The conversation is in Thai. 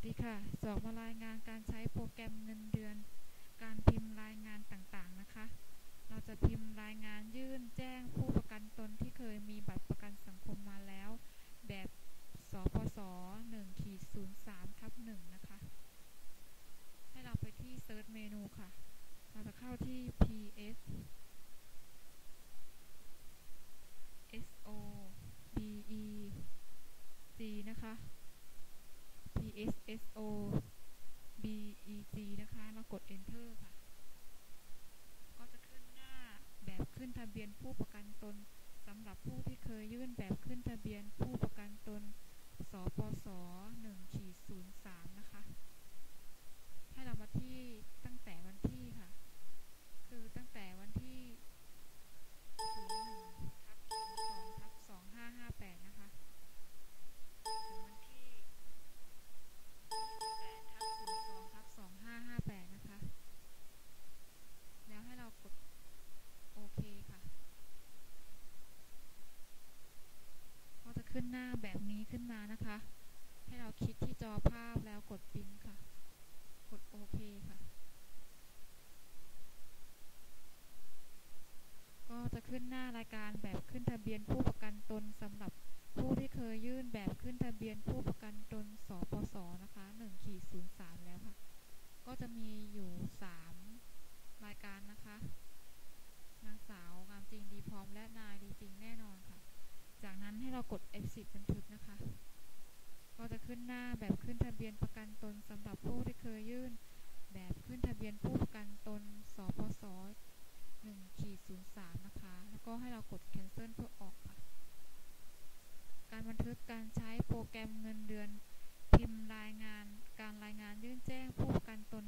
สดีค่ะ สอบมารายงานการใช้โปรแกรมเงินเดือน การพิมพ์รายงานต่างๆนะคะ เราจะพิมพ์รายงานยื่นแจ้งผู้ประกันตนที่เคยมีบัตรประกันสังคมมาแล้ว แบบสปส1ขีด03ทับ1นะคะ ให้เราไปที่ Search เมนูค่ะ เราจะเข้าที่ ps so be g นะคะ PSSO BEG นะคะเรากด enter ค่ะ ก็จะขึ้นหน้าแบบขึ้นทะเบียนผู้ประกันตนสำหรับผู้ที่เคยยื่นแบบขึ้นทะเบียนผู้ประกันตน สปส1ขีด นี้ขึ้นมานะคะ ให้เราคลิกที่จอภาพแล้วกดปิ้นค่ะ กดโอเคค่ะ ก็จะขึ้นหน้ารายการแบบขึ้นทะเบียนผู้ประกันตนสำหรับผู้ที่เคยยื่นแบบขึ้นทะเบียนผู้ประกันตนสปสนะคะ1ขีด03 แล้วค่ะ ก็จะมีอยู่ 3 รายการนะคะนางสาวงามจริงดีพร้อมและนายดีจริงแน่นอนค่ะ จากนั้นให้เรากด F10 บันทึกนะคะ ก็จะขึ้น หน้าแบบขึ้นทะเบียนประกันตนสำหรับผู้ที่เคยยื่น แบบขึ้นทะเบียนผู้ประกันตน สพส1ขีด03 นะคะ แล้วก็ให้เรากด cancel เพื่อออกค่ะ การบันทึกการใช้โปรแกรมเงินเดือน พิมพ์รายงาน การรายงานยื่นแจ้งผู้ประกันตน